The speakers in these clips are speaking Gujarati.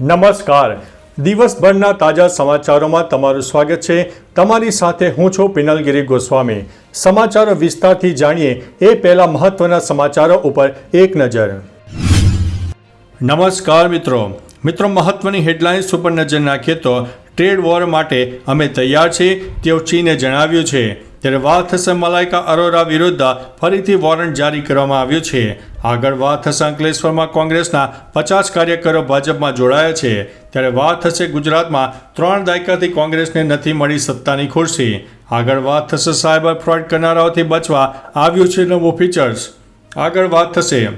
નમસ્કાર. દિવસભરના તાજા સમાચારોમાં તમારું સ્વાગત છે. તમારી સાથે હું છું પિનલગીરી ગોસ્વામી. સમાચારો વિસ્તારથી જાણીએ એ પહેલા મહત્વના સમાચારો ઉપર એક નજર. નમસ્કાર મિત્રો. મિત્રો, મહત્વની હેડલાઇન્સ ઉપર નજર નાખીએ તો ટ્રેડ વોર માટે અમે તૈયાર છીએ તેવું ચીને જણાવ્યું છે. ત્યારે વાત થશે મલાઇકા અરોરા વિરુદ્ધ ફરીથી વોરંટ જારી કરવામાં આવ્યું છે. આગળ વાત થશે અંકલેશ્વરમાં કોંગ્રેસના પચાસ કાર્યકરો ભાજપમાં જોડાયા છે. ત્યારે વાત થશે ગુજરાતમાં ત્રણ દાયકાથી કોંગ્રેસને નથી મળી સત્તાની ખુરશી. આગળ વાત થશે સાયબર ફ્રોડ કરનારાઓથી બચવા આવ્યું છે નવું ફીચર્સ. આગળ વાત થશે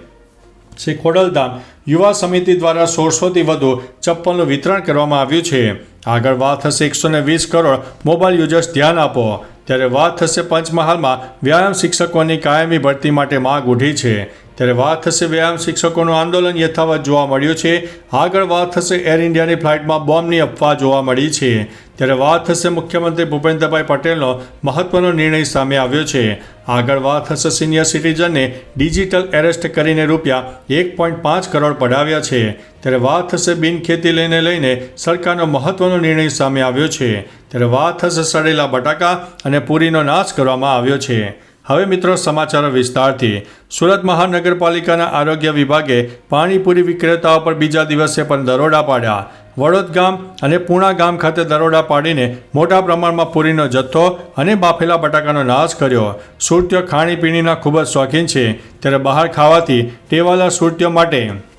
શ્રી ખોડલધામ યુવા સમિતિ દ્વારા સોળસોથી વધુ ચપ્પલનું વિતરણ કરવામાં આવ્યું છે. આગળ વાત થશે એકસો વીસ કરોડ મોબાઈલ યુઝર્સ ધ્યાન આપો. ત્યારે વાત થશે પંચમહાલમાં. વ્યાયામ શિક્ષકોની કાયમી ભરતી માટે માંગ ઉઠી છે. ત્યારે વાત થશે વ્યાયામ શિક્ષકોનું આંદોલન યથાવત જોવા મળ્યું છે. આગળ વાત થશે એર ઇન્ડિયાની ફ્લાઇટમાં બોમ્બની અફવા જોવા મળી છે. ત્યારે વાત થશે મુખ્યમંત્રી ભૂપેન્દ્રભાઈ પટેલનો મહત્વનો નિર્ણય સામે આવ્યો છે. આગળ વાત થશે સિનિયર સિટીઝનને ડિજિટલ એરેસ્ટ કરીને રૂપિયા એક પોઈન્ટ પાંચ કરોડ પડાવ્યા છે. ત્યારે વાત થશે બિનખેતી લઈને લઈને સરકારનો મહત્વનો નિર્ણય સામે આવ્યો છે. ત્યારે વાત થશે સડેલા બટાકા અને પૂરીનો નાશ કરવામાં આવ્યો છે. હવે મિત્રો સમાચારો વિસ્તારથી. સુરત મહાનગરપાલિકાના આરોગ્ય વિભાગે પાણીપુરી વિક્રેતાઓ પર બીજા દિવસે પણ દરોડા પાડ્યા. વડોદ ગામ અને પૂણા ગામ ખાતે દરોડા પાડીને મોટા પ્રમાણમાં પૂરીનો જથ્થો અને બાફેલા બટાકાનો નાશ કર્યો. સુરતીઓ ખાણીપીણીના ખૂબ જ શોખીન છે. ત્યારે બહાર ખાવાથી ટેવાલા સુરતીઓ માટે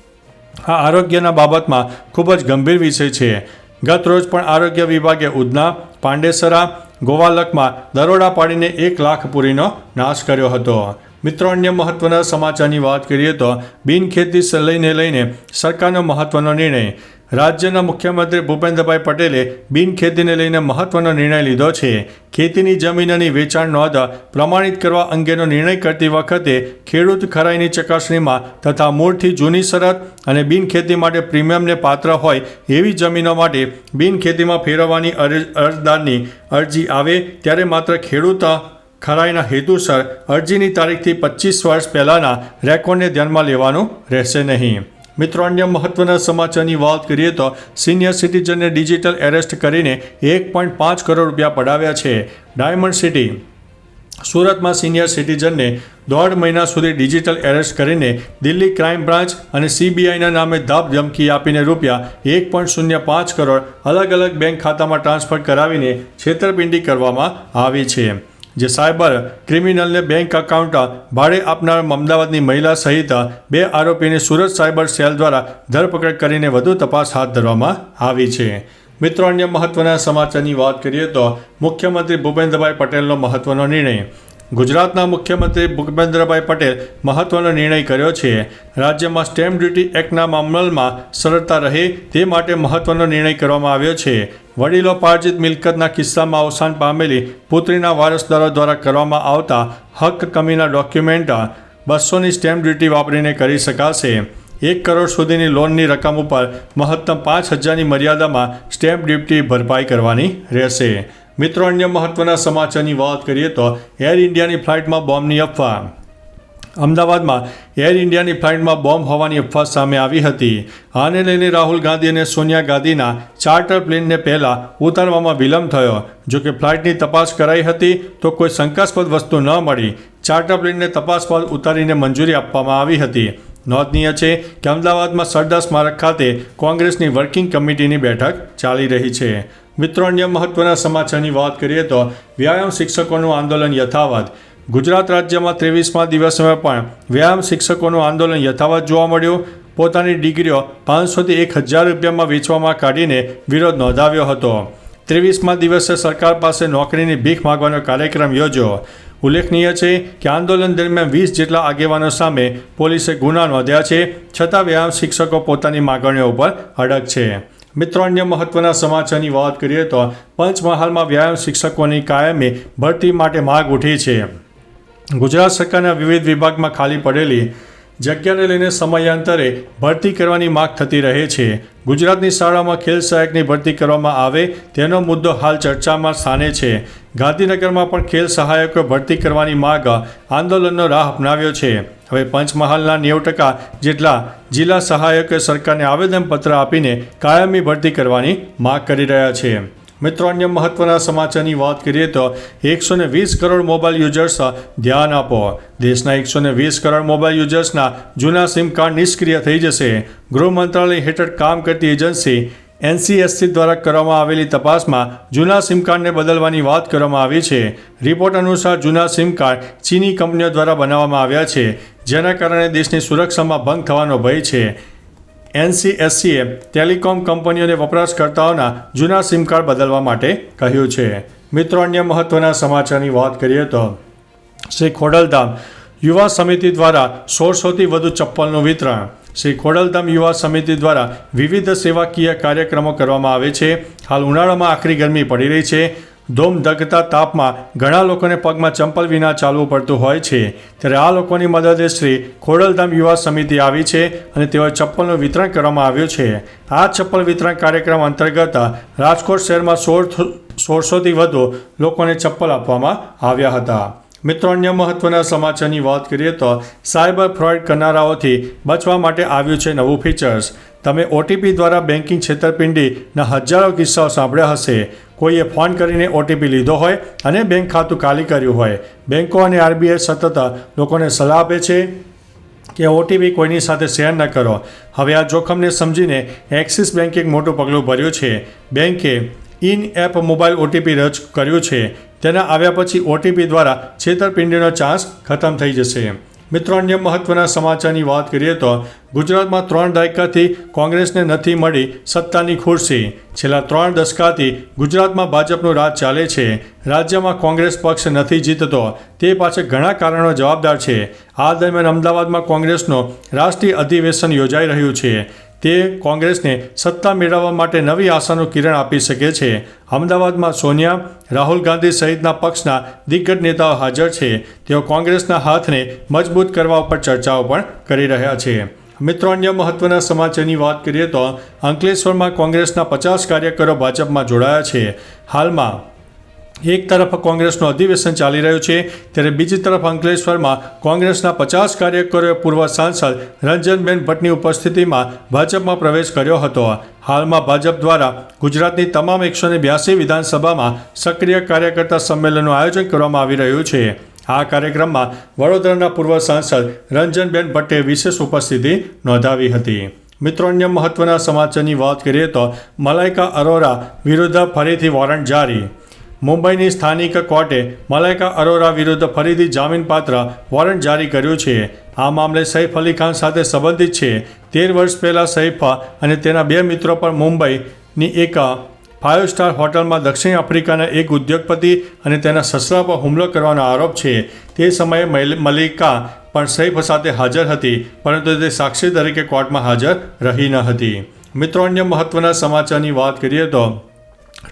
આ આરોગ્યના બાબતમાં ખૂબ જ ગંભીર વિષય છે. ગત રોજ પણ આરોગ્ય વિભાગે ઉધના, પાંડેસરા, ગોવાલકમાં દરોડા પાડીને એક લાખ પૂરીનો નાશ કર્યો હતો. મિત્રો, અન્ય મહત્વના સમાચારની વાત કરીએ તો બિનખેતી લઈને લઈને સરકારનો મહત્વનો નિર્ણય. રાજ્યના મુખ્યમંત્રી ભૂપેન્દ્રભાઈ પટેલે બિનખેતીને લઈને મહત્વનો નિર્ણય લીધો છે. ખેતીની જમીનની વેચાણ નોંધ પ્રમાણિત કરવા અંગેનો નિર્ણય કરતી વખતે ખેડૂત ખરાઈની ચકાસણીમાં તથા મૂળથી જૂની શરત અને બિનખેતી માટે પ્રીમિયમને પાત્ર હોય એવી જમીનો માટે બિનખેતીમાં ફેરવવાની અરજ અરજદારની અરજી આવે ત્યારે માત્ર ખેડૂત ખરાઈના હેતુસર અરજીની તારીખથી પચીસ વર્ષ પહેલાંના રેકોર્ડને ધ્યાનમાં લેવાનું રહેશે નહીં. મિત્રો, અન્ય મહત્વના સમાચારની વાત કરીએ તો સિનિયર સિટીઝનને ડિજિટલ એરેસ્ટ કરીને એક પોઈન્ટ પાંચ કરોડ રૂપિયા પડાવ્યા છે. Diamond city. સુરતમાં સિનિયર સિટીઝનને દોઢ મહિના સુધી ડિજિટલ એરેસ્ટ કરીને દિલ્હી ક્રાઇમ બ્રાન્ચ અને સીબીઆઈના નામે ધાપ ધમકી આપીને રૂપિયા એક પોઈન્ટ શૂન્ય પાંચ કરોડ અલગ અલગ બેંક ખાતામાં ટ્રાન્સફર કરાવીને છેતરપિંડી કરવામાં આવી છે. જે સાયબર ક્રિમિનલને બેંક એકાઉન્ટ ભાડે આપનાર અમદાવાદની મહિલા સહિત બે આરોપીને સુરત સાયબર સેલ દ્વારા ધરપકડ કરીને વધુ તપાસ હાથ ધરવામાં આવી છે. મિત્રો, અન્ય મહત્વના સમાચારની વાત કરીએ તો મુખ્યમંત્રી ભૂપેન્દ્રભાઈ પટેલનો મહત્વનો નિર્ણય. ગુજરાતના મુખ્યમંત્રી ભૂપેન્દ્રભાઈ પટેલ મહત્વનો નિર્ણય કર્યો છે. રાજ્યમાં સ્ટેમ્પ ડ્યુટી એક્ટના મામલમાં સરળતા રહે તે માટે મહત્વનો નિર્ણય કરવામાં આવ્યો છે. વડીલો પાર્જિત મિલકતના કિસ્સામાં અવસાન પામેલી પુત્રીના વારસદારો દ્વારા કરવામાં આવતા હક કમીના ડોક્યુમેન્ટ બસોની સ્ટેમ્પ ડ્યુટી વાપરીને કરી શકાશે. એક કરોડ સુધીની લોનની રકમ ઉપર મહત્તમ પાંચ હજારની મર્યાદામાં સ્ટેમ્પ ડ્યુટી ભરપાઈ કરવાની રહેશે. મિત્રો, અન્ય મહત્વના સમાચારની વાત કરીએ તો એર ઇન્ડિયાની ફ્લાઇટમાં બોમ્બની અફવા. અમદાવાદમાં એર ઇન્ડિયાની ફ્લાઇટમાં બોમ્બ હોવાની અફવા સામે આવી હતી. આને લઈને રાહુલ ગાંધી અને સોનિયા ગાંધીના ચાર્ટર પ્લેનને પહેલાં ઉતારવામાં વિલંબ થયો. જો કે ફ્લાઇટની તપાસ કરાઈ હતી તો કોઈ શંકાસ્પદ વસ્તુ ન મળી. ચાર્ટર પ્લેનને તપાસ બાદ ઉતારીને મંજૂરી આપવામાં આવી હતી. નોંધનીય છે કે અમદાવાદમાં સરદાર સ્મારક ખાતે કોંગ્રેસની વર્કિંગ કમિટીની બેઠક ચાલી રહી છે. મિત્રો, અન્ય મહત્વના સમાચારની વાત કરીએ તો વ્યાયામ શિક્ષકોનું આંદોલન યથાવત. ગુજરાત રાજ્યમાં ત્રેવીસમા દિવસમાં પણ વ્યાયામ શિક્ષકોનું આંદોલન યથાવત જોવા મળ્યું. પોતાની ડિગ્રીઓ પાંચસોથી એક હજાર રૂપિયામાં વેચવામાં કાઢીને વિરોધ નોંધાવ્યો હતો. ત્રેવીસમા દિવસે સરકાર પાસે નોકરીની ભીખ માગવાનો કાર્યક્રમ યોજ્યો. ઉલ્લેખનીય છે કે આંદોલન દરમિયાન વીસ જેટલા આગેવાનો સામે પોલીસે ગુના નોંધ્યા છે, છતાં વ્યાયામ શિક્ષકો પોતાની માગણીઓ ઉપર અડગ છે. મિત્રો, અન્ય મહત્વના સમાચારની વાત કરીએ તો પંચમહાલમાં વ્યાયામ શિક્ષકોની કાયમી ભરતી માટે માગ ઉઠી છે. ગુજરાત સરકારના વિવિધ વિભાગમાં ખાલી પડેલી જગ્યાને લઈને સમયાંતરે ભરતી કરવાની માગ થતી રહે છે. ગુજરાતની શાળામાં ખેલ સહાયકની ભરતી કરવામાં આવે તેનો મુદ્દો હાલ ચર્ચામાં સ્થાને છે. ગાંધીનગરમાં પણ ખેલ સહાયકો ભરતી કરવાની માગ આંદોલનનો રાહ અપનાવ્યો છે. હવે પંચમહાલના નેવું ટકા જેટલા જિલ્લા સહાયકોએ સરકારને આવેદનપત્ર આપીને કાયમી ભરતી કરવાની માગ કરી રહ્યા છે. મિત્રો, અન્ય મહત્વના સમાચારની વાત કરીએ તો એકસો ને વીસ કરોડ મોબાઈલ યુઝર્સ ધ્યાન આપો. દેશના એકસો ને વીસ કરોડ મોબાઈલ યુઝર્સના જૂના સિમ કાર્ડ નિષ્ક્રિય થઈ જશે. ગૃહ મંત્રાલય હેઠળ કામ કરતી એજન્સી એનસીએસસી દ્વારા કરવામાં આવેલી તપાસમાં જૂના સિમ કાર્ડને બદલવાની વાત કરવામાં આવી છે. રિપોર્ટ અનુસાર જૂના સિમ કાર્ડ ચીની કંપનીઓ દ્વારા બનાવવામાં આવ્યા છે, જેના કારણે દેશની સુરક્ષામાં ભંગ થવાનો ભય છે. એનસીએસસીએ ટેલિકોમ કંપનીઓને વપરાશકર્તાઓના જૂના સિમ કાર્ડ બદલવા માટે કહ્યું છે. મિત્રો, અન્ય મહત્વના સમાચારની વાત કરીએ તો શ્રી ખોડલધામ યુવા સમિતિ દ્વારા સોળસોથી વધુ ચપ્પલનું વિતરણ. શ્રી ખોડલધામ યુવા સમિતિ દ્વારા વિવિધ સેવાકીય કાર્યક્રમો કરવામાં આવે છે. હાલ ઉનાળામાં આખરી ગરમી પડી રહી છે. ધોમ ધગતા તાપમાં ઘણા લોકોને પગમાં ચંપલ વિના ચાલવું પડતું હોય છે. ત્યારે આ લોકોની મદદે શ્રી ખોડલધામ યુવા સમિતિ આવી છે અને તેઓ ચપ્પલનું વિતરણ કરવામાં આવ્યું છે. આ ચપ્પલ વિતરણ કાર્યક્રમ અંતર્ગત રાજકોટ શહેરમાં સોળ સોળસોથી વધુ લોકોને ચપ્પલ આપવામાં આવ્યા હતા. મિત્રો, અન્ય મહત્વના સમાચારની વાત કરીએ તો સાયબર ફ્રોડ કરનારાઓથી બચવા માટે આવ્યું છે નવું ફીચર્સ. તમે ઓટીપી દ્વારા બેન્કિંગ છેતરપિંડીના હજારો કિસ્સાઓ સાંભળ્યા હશે. કોઈએ ફોન કરીને ઓટીપી લીધો હોય અને બેંક ખાતું ખાલી કર્યું હોય. બેંકો અને આરબીઆઈ સતત લોકોને સલાહ આપે છે કે ઓટીપી કોઈની સાથે શેર ન કરો. હવે આ જોખમને સમજીને એક્સિસ બેંકે એક મોટું પગલું ભર્યું છે. બેંકે ઇન એપ મોબાઈલ ઓટીપી રજ કર્યું છે. તેના આવ્યા પછી ઓટીપી દ્વારા છેતરપિંડીનો ચાન્સ ખતમ થઈ જશે. મિત્રો, અન્ય મહત્વના સમાચારની વાત કરીએ તો ગુજરાતમાં ત્રણ દાયકાથી કોંગ્રેસને નથી મળી સત્તાની ખુરશી. છેલ્લા ત્રણ દશકાથી ગુજરાતમાં ભાજપનું રાજ ચાલે છે. રાજ્યમાં કોંગ્રેસ પક્ષ નથી જીતતો. તે પાછળ ઘણા કારણો જવાબદાર છે. આ દરમિયાન અમદાવાદમાં કોંગ્રેસનો રાષ્ટ્રીય અધિવેશન યોજાઈ રહ્યું છે. તે કોંગ્રેસને સત્તા મેળવવા માટે નવી આશાનું કિરણ આપી શકે છે. અમદાવાદમાં સોનિયા, રાહુલ ગાંધી સહિતના પક્ષના દિગ્ગજ નેતાઓ હાજર છે. તેઓ કોંગ્રેસના હાથને મજબૂત કરવા ઉપર ચર્ચાઓ પણ કરી રહ્યા છે. મિત્રો, અન્ય મહત્વના સમાચારની વાત કરીએ તો અંકલેશ્વરમાં કોંગ્રેસના પચાસ કાર્યકરો ભાજપમાં જોડાયા છે. હાલમાં એક તરફ કોંગ્રેસનું અધિવેશન ચાલી રહ્યું છે, ત્યારે બીજી તરફ અંકલેશ્વરમાં કોંગ્રેસના પચાસ કાર્યકરોએ પૂર્વ સાંસદ રંજનબેન ભટ્ટની ઉપસ્થિતિમાં ભાજપમાં પ્રવેશ કર્યો હતો. હાલમાં ભાજપ દ્વારા ગુજરાતની તમામ એકસો બ્યાસી વિધાનસભામાં સક્રિય કાર્યકર્તા સંમેલનનું આયોજન કરવામાં આવી રહ્યું છે. આ કાર્યક્રમમાં વડોદરાના પૂર્વ સાંસદ રંજનબેન ભટ્ટે વિશેષ ઉપસ્થિતિ નોંધાવી હતી. મિત્રો, અન્ય મહત્વના સમાચારની વાત કરીએ તો મલાઇકા અરોરા વિરુદ્ધ ફરીથી વોરંટ જારી. મુંબઈની સ્થાનિક કોર્ટે મલાઇકા અરોરા વિરુદ્ધ ફરીથી જામીનપાત્ર વોરંટ જારી કર્યું છે. આ મામલે સૈફ અલી ખાન સાથે સંબંધિત છે. તેર વર્ષ પહેલાં સૈફ અને તેના બે મિત્રો પર મુંબઈની એક ફાઇવ સ્ટાર હોટલમાં દક્ષિણ આફ્રિકાના એક ઉદ્યોગપતિ અને તેના સસરા પર હુમલો કરવાનો આરોપ છે. તે સમયે મલ- મલિકા પણ સૈફ સાથે હાજર હતી, પરંતુ તે સાક્ષી તરીકે કોર્ટમાં હાજર રહી ન હતી. મિત્રો, અન્ય મહત્વના સમાચારની વાત કરીએ તો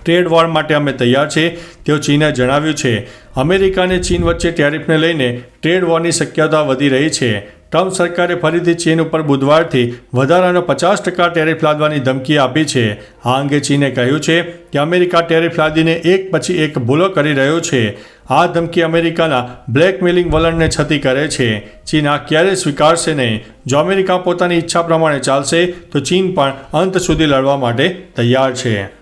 ટ્રેડ વોર માટે અમે તૈયાર છે. તેઓ ચીને જણાવ્યું છે, અમેરિકા અને ચીન વચ્ચે ટેરિફને લઈને ટ્રેડ વોરની શક્યતા વધી રહી છે. ટ્રમ્પ સરકારે ફરીથી ચીન ઉપર બુધવારથી વધારાનો પચાસ ટકા ટેરિફ લાદવાની ધમકી આપી છે. આ અંગે ચીને કહ્યું છે કે અમેરિકા ટેરિફ લાદીને એક પછી એક ભૂલો કરી રહ્યો છે. આ ધમકી અમેરિકાના બ્લેકમેલિંગ વલણને છતી કરે છે. ચીન આ ક્યારેય સ્વીકારશે નહીં. જો અમેરિકા પોતાની ઈચ્છા પ્રમાણે ચાલશે, તો ચીન પણ અંત સુધી લડવા માટે તૈયાર છે.